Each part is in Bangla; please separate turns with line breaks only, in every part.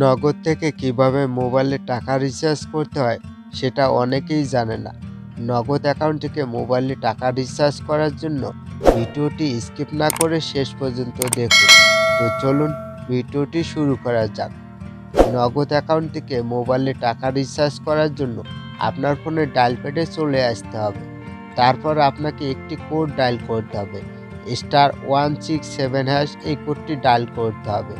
নগদ থেকে কীভাবে মোবাইলে টাকা রিচার্জ করতে হয়, সেটা অনেকেই জানে না। নগদ অ্যাকাউন্ট থেকে মোবাইলে টাকা রিচার্জ করার জন্য ভিডিওটি স্কিপ না করে শেষ পর্যন্ত দেখুন। তো চলুন ভিডিওটি শুরু করা যাক। নগদ অ্যাকাউন্ট থেকে মোবাইলে টাকা রিচার্জ করার জন্য আপনার ফোনে ডায়াল প্যাডে চলে আসতে হবে। তারপর আপনাকে একটি কোড ডায়াল করতে হবে। Star one six seven hash এই কোডটি ডায়াল করতে হবে।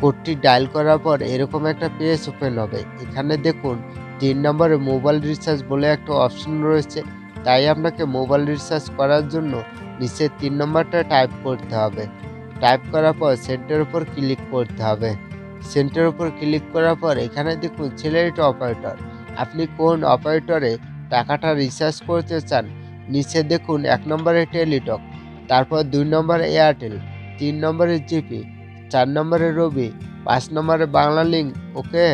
কোডটি ডায়াল করার পর এরকম একটা পেজ ওপেন হবে। এখানে দেখুন, তিন নম্বরে মোবাইল রিচার্জ বলে একটা অপশন রয়েছে। তাই আপনাকে মোবাইল রিচার্জ করার জন্য নিচে তিন নম্বরটা টাইপ করতে হবে। টাইপ করার পর সেন্টার উপর ক্লিক করতে হবে। সেন্টার উপর ক্লিক করার পর এখানে দেখুন সিলেক্ট অপারেটর আপনি কোন অপারেটরে টাকাটা রিচার্জ করতে চান, নিচে দেখুন, এক নম্বরে টেলিটক তারপর দুই নম্বরে এয়ারটেল তিন নম্বরে জিপি চার নম্বরে রবি, পাঁচ নম্বরে বাংলা লিঙ্ক ওকে?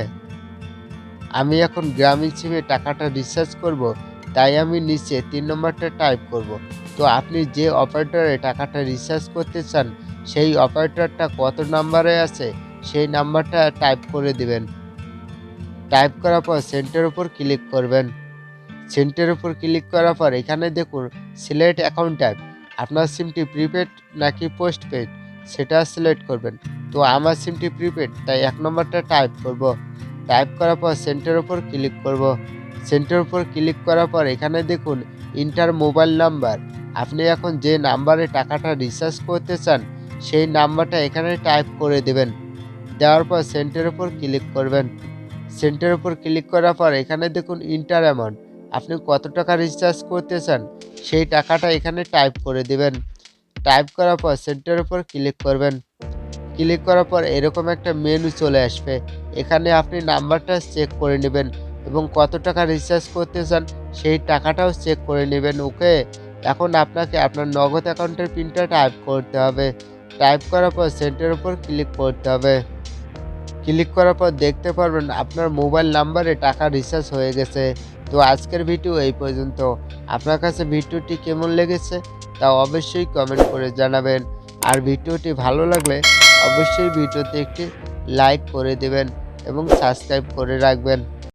আমি এখন গ্রামীণ সিমে টাকাটা রিচার্জ করব, তাই আমি নিচে তিন নম্বরটা টাইপ করব। তো আপনি যে অপারেটরে টাকাটা রিচার্জ করতে চান, সেই অপারেটরটা কত নাম্বারে আছে, সেই নাম্বারটা টাইপ করে দিবেন। টাইপ করার পর সেন্টার উপর ক্লিক করবেন। সেন্টার উপর ক্লিক করার পর এখানে দেখুন সিলেক্ট অ্যাকাউন্ট টাইপ আপনার সিমটি প্রিপেড নাকি পোস্টপেড সেটা সিলেক্ট করবেন। তো আমার সিমটি প্রিপেড তাই এক নম্বরটা টাইপ করব। টাইপ করার পর সেন্টার উপর ক্লিক করব। সেন্টার উপর ক্লিক করার পর এখানে দেখুন ইন্টার মোবাইল নাম্বার আপনি এখন যে নাম্বারে টাকাটা রিচার্জ করতে চান, সেই নাম্বারটা এখানে টাইপ করে দেবেন। দেওয়ার পর সেন্টার উপর ক্লিক করবেন। সেন্টার উপর ক্লিক করার পর এখানে দেখুন ইন্টার অ্যামাউন্ট আপনি কত টাকা রিচার্জ করতে চান, সেই টাকাটা এখানে টাইপ করে দেবেন। টাইপ করার পর সেন্টার উপর ক্লিক করবেন। ক্লিক করার পর এরকম একটা মেনু চলে আসবে। এখানে আপনি নাম্বারটা চেক করে নেবেন এবং কত টাকা রিচার্জ করতে চান সেই টাকাটাও চেক করে নেবেন ওকে এখন আপনাকে আপনার নগদ অ্যাকাউন্টের পিনটা টাইপ করতে হবে। টাইপ করার পর সেন্টার উপর ক্লিক করতে হবে। ক্লিক করার পর দেখতে পারবেন আপনার মোবাইল নাম্বারে টাকা রিচার্জ হয়ে গেছে। তো আজকের ভিডিও এই পর্যন্ত। আপনার কাছে ভিডিওটি কেমন লেগেছে? তা অবশ্যই কমেন্ট করে জানাবেন। আর ভিডিওটি ভালো লাগলে অবশ্যই ভিডিওতে একটি লাইক করে দেবেন এবং সাবস্ক্রাইব করে রাখবেন।